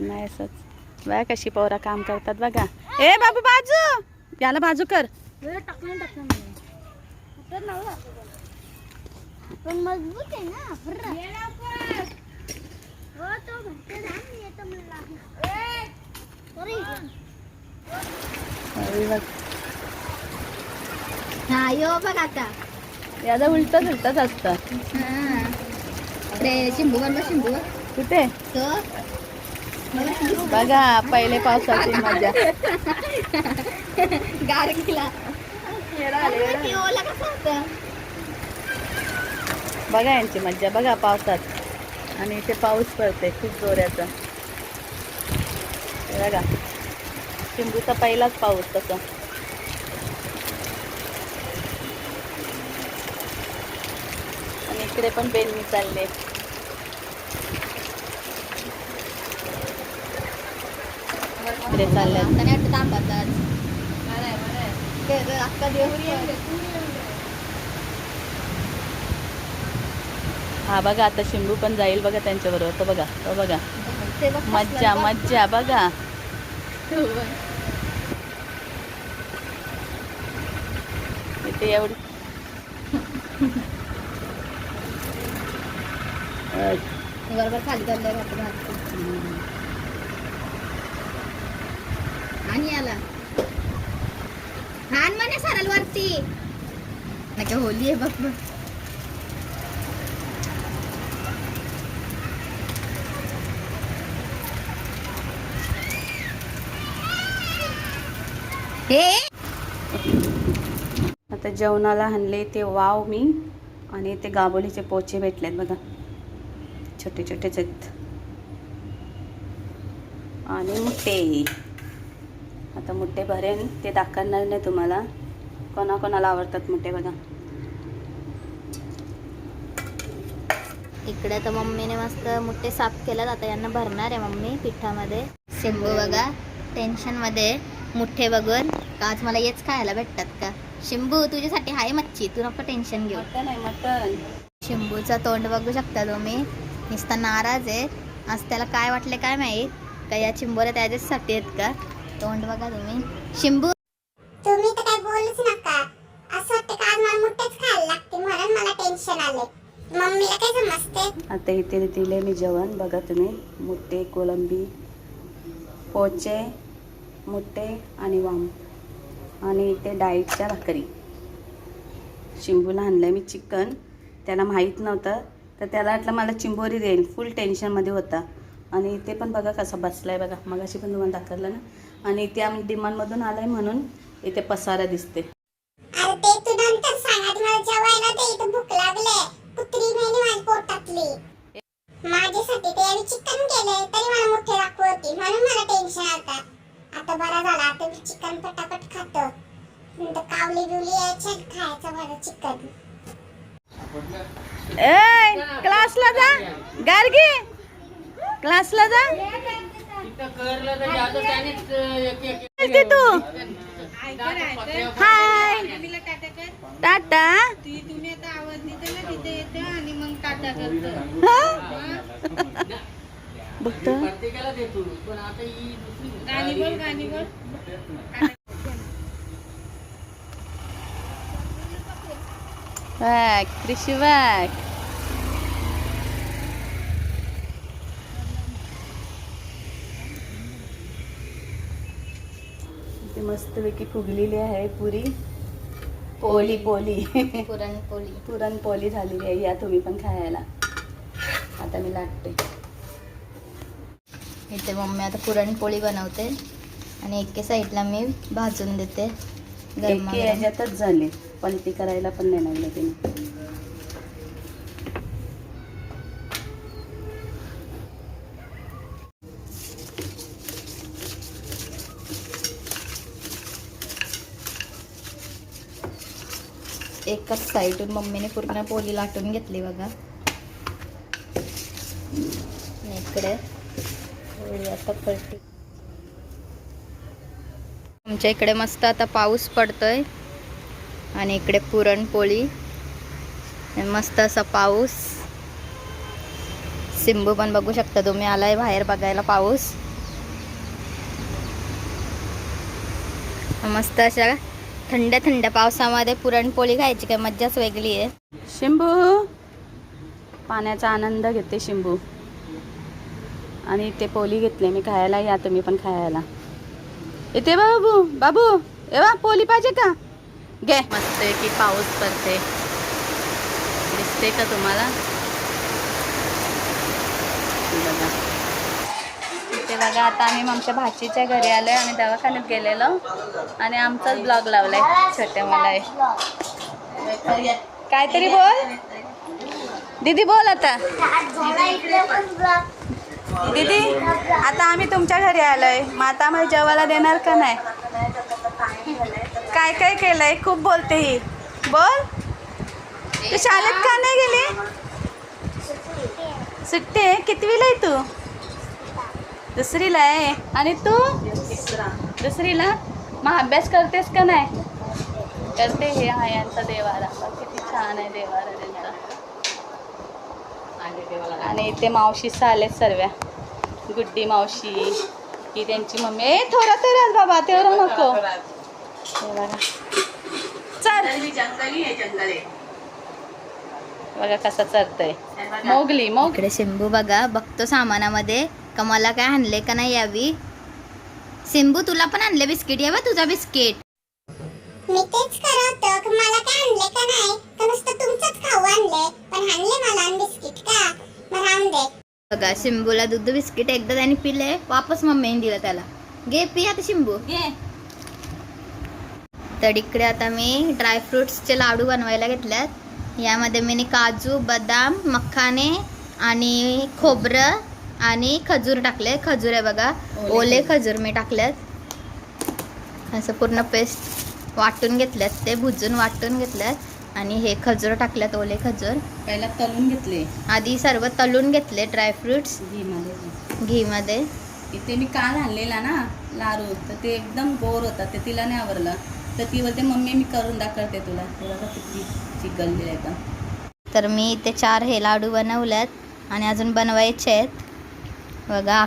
नाही असंच बघा कशी पोरा काम करतात बघा. ए बाबू बाजू! याला बाजू कर. पण मजबूत आहे ना फुर्रा. हो यो बघ. आता. याला उलटच उलटच असतं. हा. शिंबू बरोबर शिंबू. कुठे? बघा पहिले पावसाची मजा. बघा यांची मज्जा बघा पावसात. आणि इथे पाऊस पडते खूप हे बघा चिंबूचा पहिलाच पाऊस तसा. आणि इकडे पण बेलणी चालले. इकडे चालले आता नाही वाटत तांबातात ते ग, अख्खा हा बघा आता शिंबू पण जाईल बघा त्यांच्याबरोबर. तो बघा तो बघा. ते बघ मज्जा मज्जा बघा. इथे एवढी बरोबर खाली चाललंय घातलं घातलं. आणि आला. हान म्हणे सरल वरती. नाही होली आहे बघ बघ हे? आता जेवणाला आणले ते वाव मी आणि ते गाबोलीचे पोचे भेटलेत बघा. छोटे छोटेच आहेत. आणि मुठे आता मुठे भरेन ते दाखवणार नाही तुम्हाला. कोणाकोणाला आवडतात मुठे बघा. इकडे तर मम्मीने मस्त मुठे साफ केल्यात आता यांना भरणार आहे मम्मी पिठामध्ये. शिंबू बघा टेन्शनमध्ये मुठे बघून. आज मला हेच खायला भेटतात का? शिंबू तुझ्यासाठी आहे मच्छी तू नको टेन्शन घेऊ. आहे मटन शिंबूचा तोंड बघू शकता तुम्ही. नुसता नाराज आहे. आज त्याला काय वाटले काय माहीत? का या चिंबोऱ्या त्याच्याचसाठी आहेत का? तोंड बघा तुम्ही. शिंबू. तुम्ही तर काय बोलूच नका. असं वाटतं का आज मला मुठेच खायला लागते? म्हणून मला टेन्शन आले मम्मीला काय समजते? आता इथे दिले मी जेवण. बघा तुम्ही. मुठे कोलंबी पोचे मुठे आणि वाम. आणि इथे डाळीच्या भाकरी. चिंबूला आणलं मी चिकन. त्याला माहीत नव्हतं. तर त्याला वाटलं मला चिंबोरी देईल फुल टेन्शनमध्ये होता. आणि इथे पण बघा कसा बसलाय बघा. मगाशी पण तुम्हाला दाखवलं ना. आणि इथे आम्ही डिमांडमधून आलाय म्हणून इथे पसारा दिसते ते तू माझ्यासाठी ते आम्ही चिकन केले तरी मला मुठे दाखवती म्हणून मला टेन्शन आता आता बरा झाला. आता मी चिकन पटापट खातो. नंतर कावली बिवली यायच्या खायचं बरं चिकन. ए क्लासला जा. गार्गी. क्लासला जा. तू. हाय टाटा बघतो. बॅग कृषी बॅग मस्तपैकी फुगलेली आहे पुरी. पोली पोली. पुरणपोळी. पुरणपोळी झालेली आहे. या तुम्ही पण खायला. आता मी लाटते. इथे मम्मी आता पुरणपोळी बनवते. आणि एके साईडला मी भाजून देते. याच्यातच झाले. पलटी करायला पण नाही लागले तिने. एकाच साईडून मम्मीने पूर्ण पोळी लाटून घेतली बघा. इकडे आता पलटी आमच्या इकडे मस्त आता पाऊस पडतोय आणि इकडे पुरणपोळी. मस्त असा पाऊस. सिंबू पण बघू शकता तुम्ही आलाय बाहेर बघायला पाऊस. मस्त अशा थंड थंड पावसामध्ये पुरणपोळी खायची काय? मज्जाच वेगळी आहे. शिंबू. पाण्याचा आनंद घेते शिंबू. आणि ते पोली घेतले मी खायला या तुम्ही पण खायला. इथे बाबू बाबू एवा पोली पाहिजे का? घे. मस्त आहे की पाऊस पडते. दिसते का तुम्हाला? बघा. ते बघा आता आम्ही आमच्या भाचीच्या घरी आलोय आम्ही दवाखान्यात गेलेलो. आणि आमचाच ब्लॉग लावलाय छोट्या मला काहीतरी बोल. दीदी बोल आता. दीदी आता आम्ही तुमच्या घरी आलोय. मग आता जेवायला देणार का नाही? काय काय केलंय? खूप बोलते ही. बोल. तू शाळेत का नाही गेली? सुट्टी आहे. कितवीला आहे तू? दुसरीला आहे. आणि तू? दुसरीला? मग अभ्यास करतेस का नाही? करते हे हा यांचा देवारा किती छान आहे देवारा त्यांचा. आणि ते मावशी आले सर्व्या. गुड्डी मावशी ही त्यांची मम्मी. ए थोडा थोडाच बाबा तेवढं नको. बघा. चल. बघा कसा चरतय मोगली मोग इकडे बघा बघतो सामानामध्ये. का मला काय आणले का नाही यावी? सिंबू तुला पण आणले बिस्किट? यावं तुझा बिस्किट. मी तेच करत होतो की मला काय आणले का नाही? तर नुसतं तुमचंच खाऊ आणले पण आणले मला बिस्किट का? मग राहून दे. बघा शिंबूला दूध बिस्किट एकदा त्याने पिले वापस मम्मीने दिलं त्याला. घे पी आता शिंबू घे. तर इकडे आता मी ड्रायफ्रुट्सचे लाडू बनवायला घेतल्यात. यामध्ये मी काजू बदाम मखाने आणि खोबरं आणि खजूर टाकले खजूर आहे बघा. ओले खजूर. मी टाकल्यात असं पूर्ण पेस्ट वाटून घेतल्यात. ते भुजून वाटून घेतल्यात. आणि हे खजूर टाकल्यात ओले खजूर. पहिला तलून घेतले. आधी सर्व तळून घेतले ड्रायफ्रुट्स घीमध्ये. घीमध्ये. इथे मी काल आणलेला ना लाडू तर ते एकदम गोड होता ते तिला नाही आवडलं. तर ती बोलते मम्मी मी करून दाखवते तुला. तुला किती चिकललेलं आहे का? तर मी इथे चार हे लाडू बनवल्यात आणि अजून बनवायचे आहेत. बघा अक्का